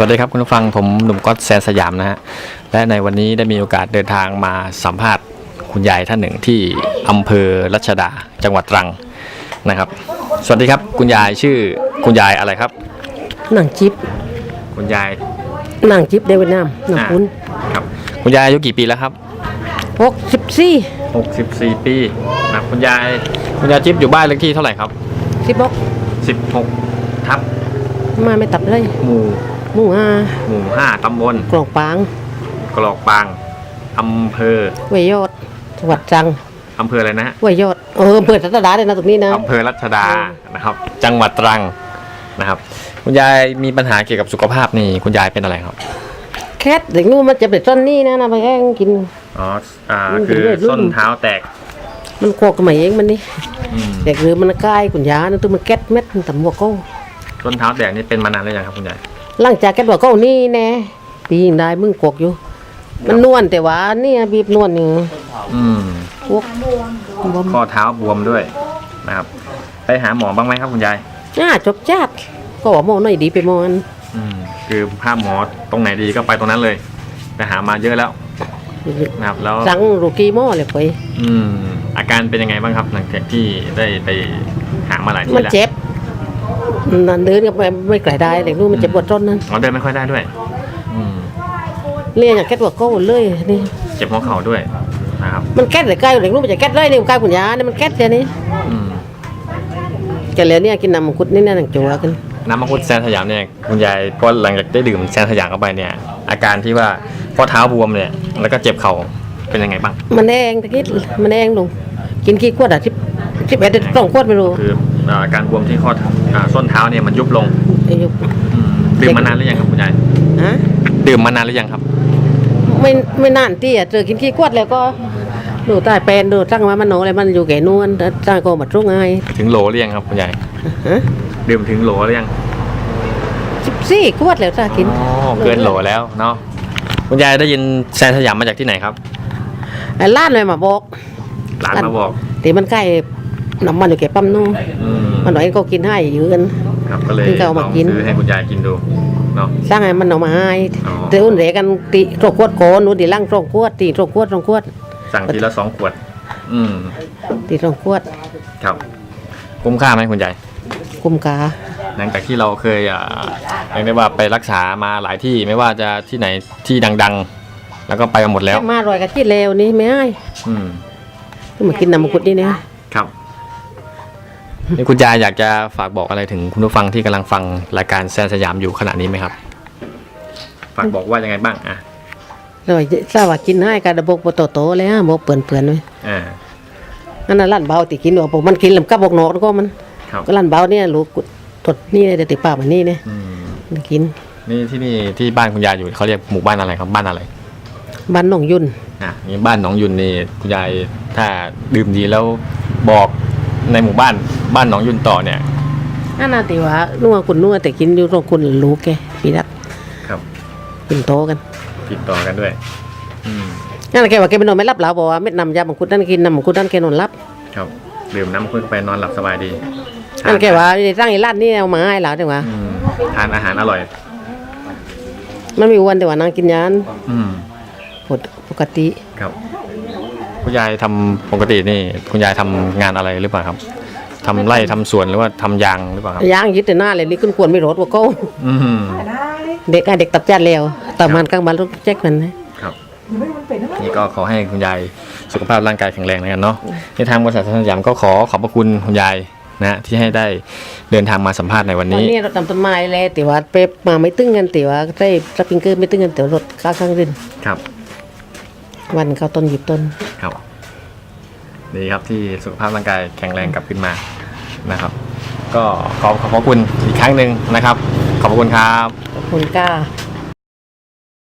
วัสดีครับคุณผู้ฟังผมหนุ่มก๊อตแซนสยามนะฮะและในวันนี้ได้มีโอกาสเดินทางมาสัมภาษณ์คุณยายท่านหนึ่งที่อำเภอรัชดาจังหวัดตรังนะครับ สวัสดีครับคุณยายชื่อคุณยายอะไรครับ หนังจิบคุณยายหนังจิบเดวิดนามหนังอ่าคุณครับคุณยายอายุกี่ปีแล้วครับหกสิบสี่64ปีนะครับคุณยายคุณยายจิ๊บอยู่บ้านเลขที่เท่าไหร่ครับสิบหก16ทับมาไม่ตับเลยหมู่ หมู่ห้าหมู่5ตำบลกล่องปางกรอกปางอำเภอเวยยอดจังหวัดตรังอำเภออะไรนะฮะเวยยอดเอออำเปิดรัตดาเลยนะตรงนี้นะอำเภอรัชดานะครับ จังหวัดตรังนะครับ คุณยายมีปัญหาเกี่ยวกับสุขภาพนี่คุณยายเป็นอะไรครับ แคทเด็กนู้นมันจะเป็นต้นนี่นะนะไปแห้งกินอ๋ออ่ามันเป็คืนอเลือดรุ่นส้นเท้าแตก มันโคกกันมาเองมันนี่อืมเด็กหรือมันใกล้กุญยานะตัวมันแก๊สเม็ดมันตำหัวเก็ส้นเท้าแตกนี่เป็นมานานหรือยังครับคุณยาย หลังจากแก๊สหัวเก็นี่แน่ปียิงได้มึงโกกอยู่ มันนวลแต่ว่าเนี่ยบีบนวลนี่อืมพวกบวมข้อเท้าบวมด้วยนะครับ ไปหาหมอบ้างไหมครับคุณยายอ่าจบจัดก็ว่าหมอหน่อยดีไปหมออันอืมคือภาพหมอตรงไหนดีก็ไปตรงนั้นเลยไปหามาเยอะแล้วนะครับ แล้วสั่งโรกีหมอเลยไปอืมอาการเป็นยังไงบ้างครับหลังจากที่ได้ไปหามาหลายที่มันแล้วเจ็บ นั่นเดินกับไปไม่ไกลได้เด็กนู้นมันเจ็บปวดต้นนั้นอ๋อเดินไม่ค่อยได้ด้วยอืมเรียนอย่างแก๊สหัวเก็เลยนี่เจ็บหัวเข่าด้วยนะครับมันแก๊สเลยใกล้เด็กนู้นมันจะแก๊สเลยนี่มันใกล้ปุญญาเนี่ยมันแก๊สเดี๋ยวนี้อืมแกแล้วเนี่ยกินน้ำมังคุดนี่เนี่ยหนังจัวกันน้ำมังคุดแซนสยามเนี่ยคุณยายพอหลังจากได้ดื่มแซนสยามเข้าไปเนี่ย อาการที่ว่าข้อเท้าบวมเนี่ยแล้วก็เจ็บเข่าเป็นยังไงบ้างมันแดงตะกี้มันแดงลงกินกี่ขวดอะสิบสิบเอ็ดสองขวดไม่รู้คือ อ่าการบวมที่ข้ออ่าส้นเท้าเนี่ยมันยุบลงอายุอืมดื่มมานานหรือยังครับคุณยายฮะดื่มมานานหรือยังครับไม่ไม่นานที่อะเจอกินกี่ขวดแล้วก็ดูใต้แปลนดูตั้งว่ามันโหนอะไรมันอยู่แก่นวลตั้งก็มาตรงไงถึงโหลหรือยังครับคุณยายฮะดื่มถึงโหลหรือยังสิบสี่ขวดแล้วจ้ากินอ๋อเกินโหลแล้วเนาะคุณยายได้ยินแซนสยามมาจากที่ไหนครับไอ้ล้านเลยมาบอกหลานมาบอกตีมันใกล้ น้ำมันอยู่แก่ปั๊มนู่นอืมมันหน่อยก็กินให้อยู่กัน ครับก็เลยถึงก็เอามากิน ลงซื้อให้คุณยายกินดูเนาะ สร้างให้มันเอามาให้อ๋อเตือนเรกันตีตรขวดโกนนู่นตีล่างตรขวดตีตรขวดตรขวดสั่งทีละสองขวด อืมตีตรขวดครับ คุ้มค่าไหมคุณยาย กุมกาหลังจากที่เราเคยอ่าเรียกได้ว่าไปรักษามาหลายที่ไม่ว่าจะที่ไหนที่ดังๆ แล้วก็ไปมาหมดแล้วแค่มารอยกับที่เลวนี่ไม่ให้อืมก็มากินน้ำมังคุดนี่เนี่ยครับ นี่คุณยายอยากจะฝากบอกอะไรถึงคุณผู้ฟังที่กำลังฟังรายการแซนสยามอยู่ขณะนี้ไหมครับ ฝากบอกว่ายังไงบ้างอะเราทราบว่ากินให้การระบบโตโตๆเลยฮะบอกเปื่อนเปื่อนๆไว้อ่าอันนั้นร้านเบาติกินว่าบอกมันกินลำกับบอกนอกแล้วก็มันครับก็ร้านเบาเนี่ยลูกตดนี่เนี่ยเดี๋ยวติดปากมันนี่เนี่ยอืมมันกิน นี่ที่นี่ที่บ้านคุณยายอยู่เขาเรียกหมู่บ้านอะไรครับบ้านอะไร บ้านหนองยุ่นอะนี่บ้านหนองยุนนี่คุณยายถ้าดื่มดีแล้วบอกในหมู่บ้าน บ้านหนองยุนต่อเนี่ยอันนั้นติว่านัวคุณนัวแต่กินอยู่ตรงคุณลูกแกปีนัดครับกินโตกันติดต่อกันด้วยอืมนั่นแหละแกว่าแกไปนอนไม่รับแล้วบอกว่าเม็ดนำยามังคุดนั่นกินน้ำมังคุดนั่นแกนอนรับครับดื่มน้ำมังคุดไปนอนหลับสบายดีนั่นแกว่าตั้งไอ้ร้านนี่เอามาให้เราแต่ว่าอืมทานอาหารอร่อย มันมีวันแต่ว่านางกินยานอืมปกปกติครับ คุณยายทำปกตินี่ คุณยายทำงานอะไรหรือเปล่าครับ ทำไร่ทำสวนหรือว่าทำยางหรือเปล่าครับยางยึดแต่หน้าเลยนี่ขึ้นควรไม่รถว่าก็อืม เด็กอะเด็กตับจัดแล้วตามมันกลางวันรถแจ็คมันนะครับ นี่ก็ขอให้คุณยายสุขภาพร่างกายแข็งแรงแล้วกันเนาะในทางบริษัทสยามก็ขอขอบพระคุณคุณยายนะที่ให้ได้เดินทางมาสัมภาษณ์ในวันตอนนี้ นี้เราทำต้นไม้แล้วแต่ว่าเป๊ปมาไม่ตึ้งกันแต่ว่าได้สปริงเกอร์ไม่ตึ้งกันแต่ว่ารถข้างข้างรินครับ วันเขาต้นหยิบต้น ครับ ดีครับที่สุขภาพร่างกายแข็งแรงกลับขึ้นมานะครับ ก็ขอขอบพระคุณอีกครั้งหนึ่งนะครับ ขอบพระคุณครับ ขอบคุณค่ะ